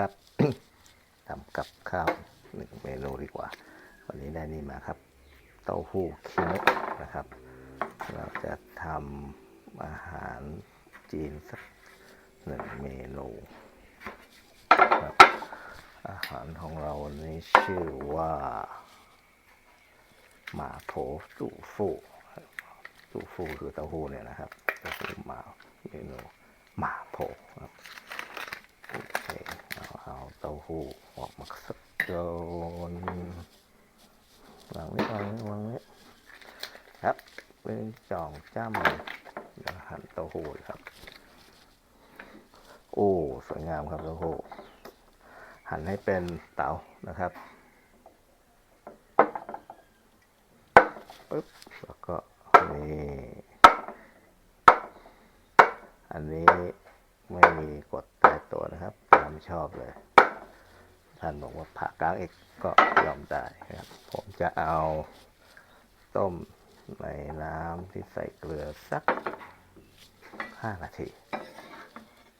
ครับทำกับข้าวหนึ่งเมนูดีกว่า วันนี้ได้นี่มาครับ เต้าหู้คีนุนะครับ เราจะทำอาหารจีนสักหนึ่งเมนูครับอาหารของเราวันนี้ชื่อว่าหมาโถจูฟู่จูฟู่คือเต้าหู้เนี่ยนะครับเต้าหู้หมาเมนูหมาโถครับ โอเคเอาเอา กู้ออกมาสักโดนวางไว้วางไว้วางไว้ครับเป็นจ่องจ้ำเดี๋ยวหั่นเต้าหู้ครับ โอ้สวยงามครับเต้าหู้หั่นให้เป็นเต๋านะครับปึ๊บแล้วก็นี่อันนี้ไม่มีกดตายตัวนะครับ ตามชอบเลย ท่านบอกว่าผ่ากลางเอกก็ยอมได้ครับ ผมจะเอาต้มในน้ำที่ใส่เกลือสัก 5 นาที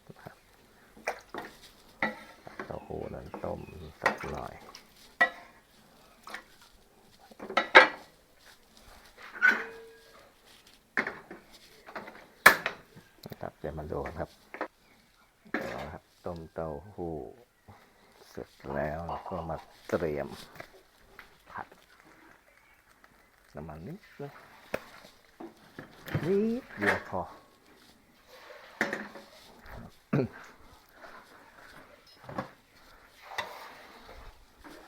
นะครับเต้าหู้นั้นต้มสักหน่อยนะครับเดี๋ยวมาดูกันครับเอาละครับต้มเต้าหู้ เสร็จแล้วก็มาเตรียมผัดน้ำมันนิดนะนิดเดียวพอ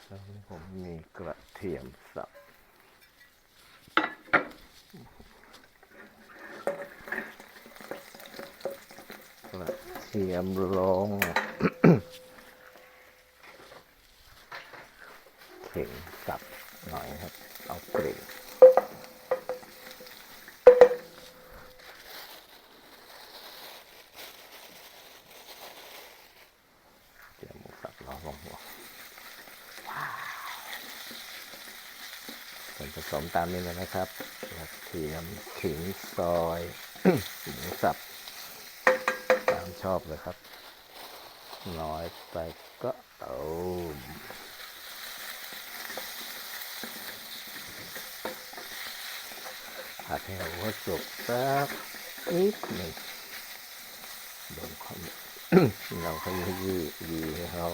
แล้วผมมีกระเทียมสับกระเทียมลง เข่งสับหน่อยครับ เอากลิ่นเจียวหมูสับราลงหัวว้าวส่วนผสมตามนี้เลยนะครับกระเทียมขิงซอยหมูสับ ตามชอบเลยครับ น้อยไปก็เติม ผัดให้หัวสุกสักนิดหนึ่งเดี๋ยวเขาเราขยี้ยียีให้เขา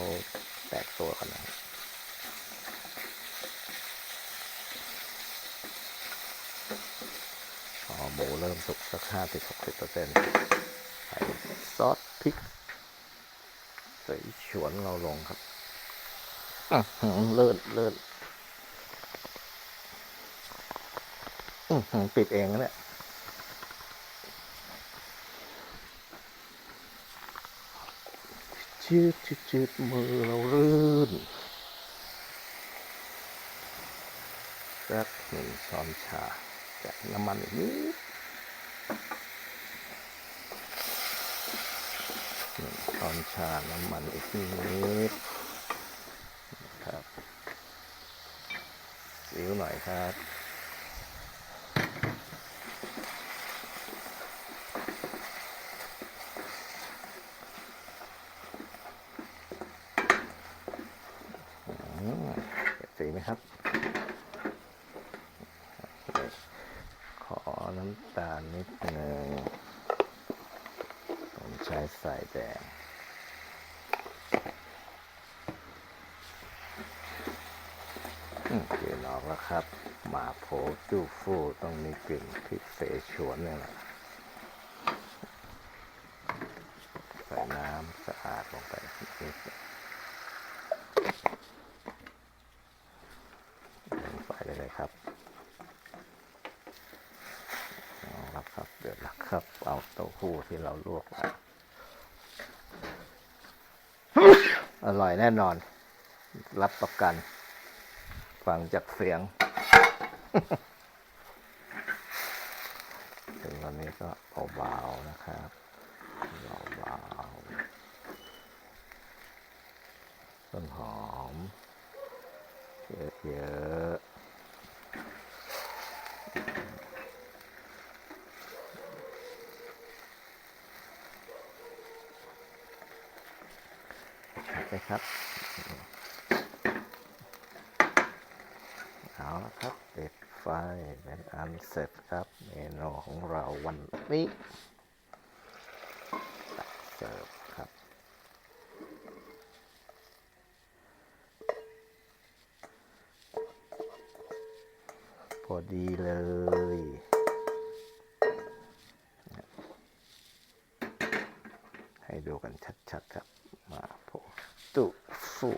แตกตัวกันนะครับพอหมูเริ่มสุกสักห้าสิบหกสิบเปอร์เซ็นต์ใส่ซอสพริกใส่ฉวนเราลงครับอื้อหือเลื่อนเลื่อนอื้อหือ ปิดเองนะเนี่ยชืดชืดชืดมือเราลื่นสักหนึ่งช้อนชาจากน้ำมันอีกนิดหนึ่งช้อนชา น้ำมันอีกนิดนะครับซีอิ๊วหน่อยครับ อืมเก็บ สีไหมครับ ขอน้ำตาลนิดหนึ่งผมใช้สายแดงอืมกลิ่นออกแล้วครับ หมาโผจูฟูต้องมีกลิ่นพริกเสฉวนเนี่ยแหละใส่น้ำสะอาดลงไปนิดนึงเร่งไฟได้เลย ครับเอาละครับ เดือดแล้วครับ เอาเต้าหู้ที่เราลวกแล้วอร่อยแน่นอน รับประกัน ฟังจากเสียงถึงวันนี้ก็เบาๆนะครับเบาๆต้นหอมเยอะๆ ไหมครับ เอาละครับปิดไฟเป็นอันเสร็จครับ เมนูของเราวันนี้ตักเสิร์ฟครับพอดีเลยให้ดูกันชัดๆครับ มาโพ ตุฟู